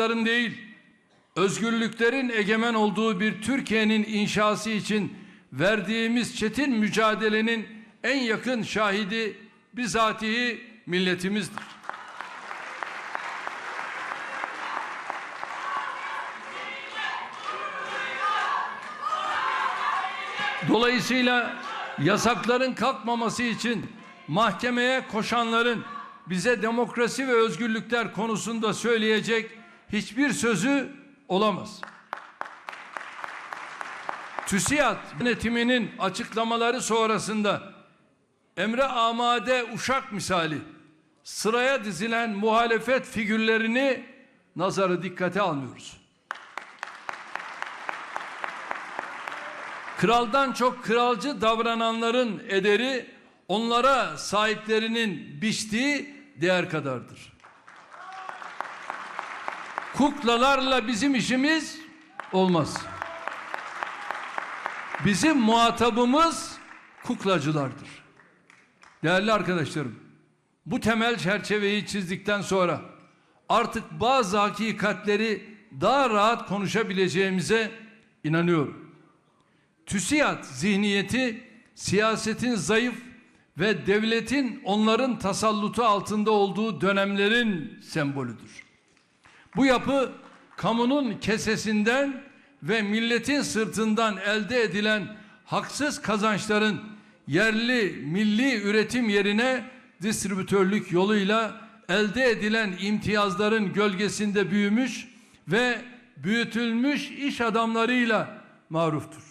hakların değil, özgürlüklerin egemen olduğu bir Türkiye'nin inşası için verdiğimiz çetin mücadelenin en yakın şahidi bizatihi milletimizdir. Dolayısıyla yasakların kalkmaması için mahkemeye koşanların bize demokrasi ve özgürlükler konusunda söyleyecek hiçbir sözü olamaz. TÜSİAD yönetiminin açıklamaları sonrasında emre amade uşak misali sıraya dizilen muhalefet figürlerini nazarı dikkate almıyoruz. Kraldan çok kralcı davrananların ederi onlara sahiplerinin biçtiği değer kadardır. Kuklalarla bizim işimiz olmaz. Bizim muhatabımız kuklacılardır. Değerli arkadaşlarım, bu temel çerçeveyi çizdikten sonra artık bazı hakikatleri daha rahat konuşabileceğimize inanıyorum. TÜSİAD zihniyeti siyasetin zayıf ve devletin onların tasallutu altında olduğu dönemlerin sembolüdür. Bu yapı kamunun kesesinden ve milletin sırtından elde edilen haksız kazançların yerli milli üretim yerine distribütörlük yoluyla elde edilen imtiyazların gölgesinde büyümüş ve büyütülmüş iş adamlarıyla maruftur.